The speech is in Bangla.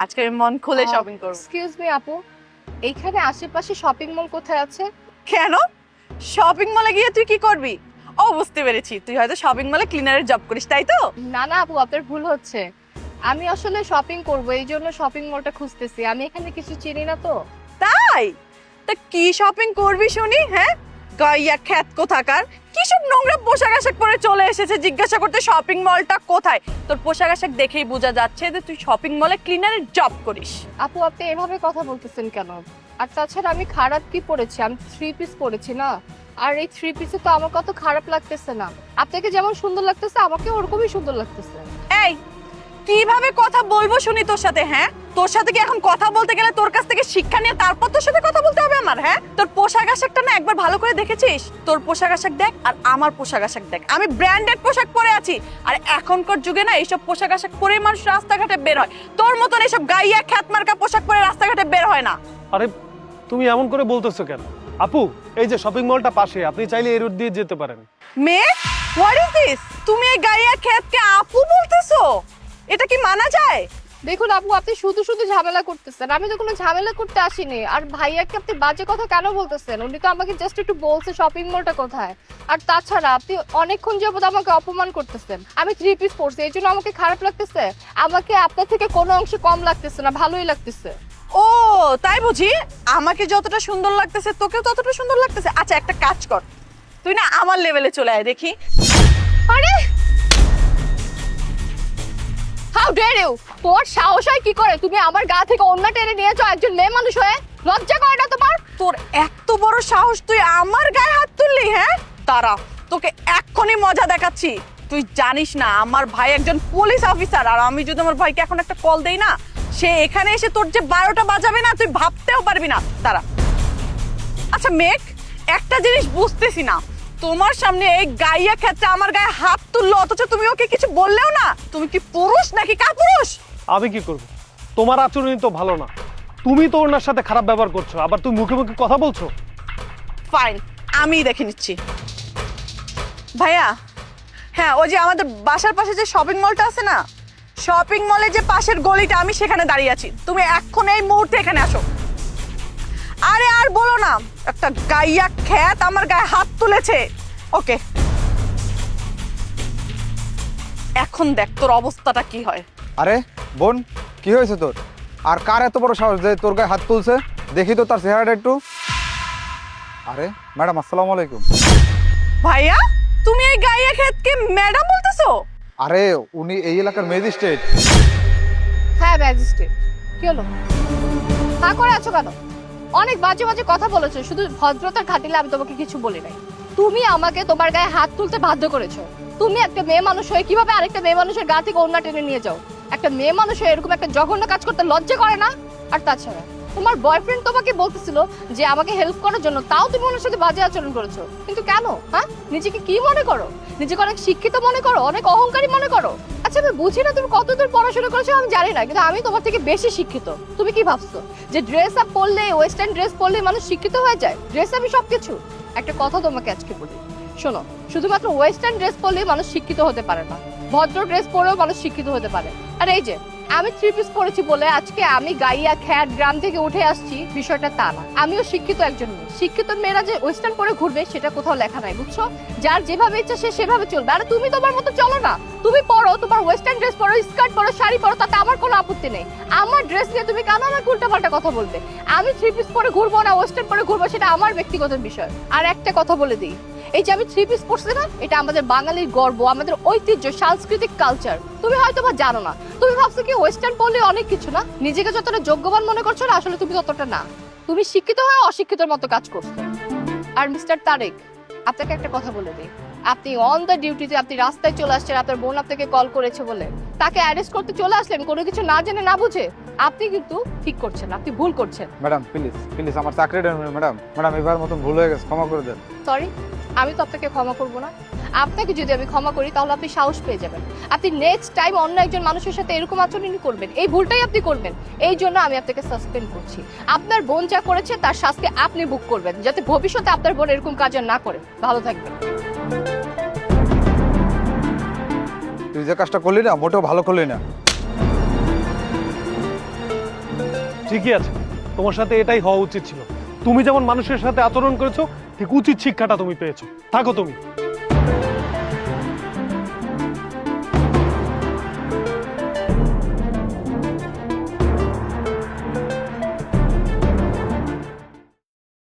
আজকে আমি মন খুলে শপিং করব। এক্সকিউজ মি আপু। এইখানে আশেপাশে শপিং মল কোথায় আছে? কেন? শপিং মলে গিয়ে তুই কি করবি? ও বুঝতে পেরেছি। তুই হয়তো শপিং মলে ক্লিনারের জব করিস তাই তো? না না আপু আপনার ভুল হচ্ছে। আমি আসলে শপিং করব এই জন্য শপিং মলটা খুঁজতেছি। আমি এখানে কিছু চিনি না তো। তাই? তা কি শপিং করবি শুনি হ্যাঁ? গাইয়া খ্যাত কোথাকার কি সব নোংরা পোশাক আশাক পরে চলে এসেছে? জিজ্ঞাসা করতে শপিং মলটা কোথায়? তোর পোশাক আশাক দেখেই বোঝা যাচ্ছে যে তুই শপিং মলে ক্লিনারের জব করিস। আপু আপনি এভাবে কথা বলতেছেন কেন? আর তাছাড়া আমি খারাপ কি পরেছি আমি থ্রি পিস পরেছি না? আর এই থ্রি পিসে তো আমার কত খারাপ লাগতেছে না? আপনাকে যেমন সুন্দর লাগতেছে আমাকে ওরকমই সুন্দর লাগতেছে। এই কীভাবে কথা বলব শুনি তোর সাথে হ্যাঁ? তোর সাথে কি এখন কথা বলতে গেলে তোর কাছ থেকে শিক্ষা নিয়ে তারপর তোর সাথে কথা বলতে হবে আমার হ্যাঁ? তোর পোশাক আশাকটা না একবার ভালো করে দেখেছিস? তোর পোশাক আশাক দেখ আর আমার পোশাক আশাক দেখ। আমি ব্র্যান্ডেড পোশাক পরে আছি। আর এখনকার যুগে না এইসব পোশাক আশাক পরে মানুষ রাস্তাঘাটে বের হয়। তোর মতন এইসব গাইয়া খ্যাত মার্কা পোশাক পরে রাস্তাঘাটে বের হয় না। আরে তুমি এমন করে বলতেছো কেন? আপু এই যে শপিং মলটা পাশে আপনি চাইলে এই রুট দিয়ে যেতে পারেন। মেয়ে হোয়াট ইজ দিস তুমি এই গাইয়া খ্যাতকে আপু বলতেছো? এটা কি মানা যায়? দেখুন আপু আপনি শুধু শুধু ঝামেলা করতেছেন। আমি তো কোনো ঝামেলা করতে আসিনি। আর ভাইয়াকে আপনি বাজে কথা কেন বলতেছেন? উনি তো আমাকে জাস্ট একটু বলছে শপিং মলটা কোথায়। আর তাছাড়া আপনি অনেকক্ষণ যাবত আমাকে অপমান করতেছেন। আমি থ্রি পিস পরছি এই জন্য আমাকে খারাপ লাগতেছে? আমাকে আপনার থেকে কোনো অংশে কম লাগতেছে না ভালোই লাগতেছে। ও তাই বুঝি? আমাকে যতটা সুন্দর লাগতেছে তোকেও ততটা সুন্দর লাগতেছে। আচ্ছা একটা কাজ কর। তুই না আমার লেভেলে চলে আয় দেখি। হাউ তোর সাহস হয় কি করে? তুমি আমার গা থেকে অন্য টেনে নিয়েছো একজন মেয়ে মানুষ হয়ে? লজ্জা করে না তোমার? তোর এত বড় সাহস তুই আমার গায়ে হাত তুললি হ্যাঁ? তারা তোকে এক্ষুনি মজা দেখাচ্ছি। তুই জানিস না, আমার ভাই একজন পুলিশ অফিসার আর আমি যদি আমার ভাইকে এখন একটা কল দেই না, সে এখানে এসে তোর যে বারোটা বাজাবে না, তুই ভাবতেও পারবি না। তারা আচ্ছা মেঘ, একটা জিনিস বুঝতেছি না। তোমার সামনে এই গাইয়া ক্ষেত্রে আমার গায়ে হাত তুললো অথচ তুমি ওকে কিছু বললেও না? তুমি কি পুরুষ নাকি কাপুরুষ? আমি কি করব? তোমার আচরণই তো ভালো না। তুমি তো ওনার সাথে খারাপ ব্যবহার করছ আবার তুমি মুখে মুখে কথা বলছো? ফাইন আমি দেখে নিচ্ছি। ভাইয়া হ্যাঁ ওই যে আমাদের বাসার পাশে যে শপিং মলটা আছে না? শপিং মলে যে পাশের গলিটা আমি সেখানে দাঁড়িয়ে আছি। তুমি এখন এই মুহূর্তে এখানে আসো। আরে আর বলো না একটা গাইয়া খ্যাত আমার গায়ে হাত তুলেছে। ওকে। এখন দেখ তোর অবস্থাটা কি হয়। আরে বোন কি হয়েছে তোর? আর কার এত বড় সাহস যে তোর গায়ে হাত তুলছে? দেখি তো তার চেহারাটা একটু। আরে ম্যাডাম আসসালামু আলাইকুম। ভাইয়া তুমি এই গাইয়া খ্যাতকে ম্যাডাম বলতেছো? আরে উনি এই এলাকার ম্যাজিস্ট্রেট। হ্যাঁ ম্যাজিস্ট্রেট। কি হলো? হা করে আছো কেন? অনেক বাজে বাজে কথা বলেছ, শুধু ভদ্রতার খাতিলে আমি তোমাকে কিছু বলি নাই। তুমি আমাকে তোমার গায়ে হাত তুলতে বাধ্য করেছ। তুমি একটা মেয়ে মানুষ হয়ে কীভাবে আরেকটা মেয়ে মানুষের গা থেকে অন্য টেনে নিয়ে যাও? একটা মেয়ে মানুষ হয়ে এরকম একটা জঘন্য কাজ করতে লজ্জা করে না? আর তাছাড়া তোমার বয়ফ্রেন্ড তোমাকে বলতেছিল যে আমাকে হেল্প করার জন্য, তাও তুমি ওনার সাথে বাজে আচরণ করেছ। কিন্তু কেন? হ্যাঁ? নিজেকে কি মনে করো? নিজেকে অনেক শিক্ষিত মনে করো, অনেক অহংকারী মনে করো? আচ্ছা আমি বুঝি না তুমি কতদূর পড়াশোনা করেছ, আমি জানি না, কিন্তু আমি তোমার থেকে বেশি শিক্ষিত। তুমি কি ভাবছ? যে ড্রেস আপ পরলে ওয়েস্টার্ন ড্রেস পরলে মানুষ শিক্ষিত হয়ে যায়? ড্রেস আপই সবকিছু। একটা কথা তোমাকে আজকে বলি। শোনো, শুধুমাত্র ওয়েস্টার্ন ড্রেস পরলেই মানুষ শিক্ষিত হতে পারে না। ভদ্র ড্রেস পরেও মানুষ শিক্ষিত হতে পারে। আর এই যে আমি থ্রি পিস পরেছি বলে আজকে আমি গাইয়া খ্যাট গ্রাম থেকে উঠে আসছি, বিষয়টা তা না। আমিও শিক্ষিত একজন মেয়ে। শিক্ষিত মেয়েরা যে ওয়েস্টার্ন পরে ঘুরবে, সেটা কোথাও লেখা নাই, বুঝছ? যার যেভাবে ইচ্ছা সে সেভাবে চলবে। আরে তুমি তোমার মতো চলো না। তুমি পরো, তোমার ওয়েস্টার্ন ড্রেস পরো স্কার্ট পরো, শাড়ি পরো, তাতে আমার কোনো আপত্তি নেই। আমার ড্রেস নিয়ে তুমি কেন আমাকে উল্টাপাল্টা কথা বলবে? আমি থ্রি পিস পরে ঘুরবো না ওয়েস্টার্ন পরে ঘুরবো, সেটা আমার ব্যক্তিগত বিষয়। আর একটা কথা বলে দিই। এই যে আমি থ্রি পিস পরছি না, এটা আমাদের বাঙালির গর্ব, আমাদের ঐতিহ্য, সাংস্কৃতিক কালচার তুমি হয়তো বা জানো না, তুমি ভাবছ কি ওয়েস্টার্ন পরলে অনেক কিছু না? নিজেকে যতটা যোগ্যবান মনে করছ না, আসলে তুমি ততটা না। তুমি শিক্ষিত হয়ে অশিক্ষিতর মতো কাজ করছ। আর মিস্টার তারেক, আপনাকে একটা কথা বলে দিই। আপনি অন দ্য ডিউটিতে আপনি রাস্তায় চলে আসছেন, আপনার বোন আপনাকে কল করেছে বলে। তাকে অ্যারেস্ট করতে চলে আসলেন, কোনো কিছু না জেনে না বুঝে? আপনি কিন্তু ঠিক করছেন আপনি ভুল করছেন। ম্যাডাম প্লিজ প্লিজ আমার চাকরিটা নেবেন ম্যাডাম। ম্যাডাম এবার মতন ভুল হয়ে গেছে ক্ষমা করে দেন। সরি আমি তো আপনাকে ক্ষমা করব না। আপনাকে যদি আমি ক্ষমা করি তাহলে আপনি সাহস পেয়ে যাবেন। আপনি নেক্সট টাইম অন্য একজন মানুষের সাথে এরকম আচরণই করবেন এই ভুলটাই আপনি করবেন। এই জন্য আমি আপনাকে সাসপেন্ড করছি। আপনার বোন যা করেছে তার শাস্তি আপনি বুক করবেন যাতে ভবিষ্যতে আপনার বোন এরকম কাজ আর না করে। ভালো থাকবেন। তুই যে কাজটা করলি না মোটেও ভালো করলি না। ঠিকই আছে। তোমার সাথে এটাই হওয়া উচিত ছিল। তুমি যেমন মানুষের সাথে আচরণ করেছ, ঠিক উচিত শিক্ষাটা তুমি পেয়েছ। থাকো তুমি।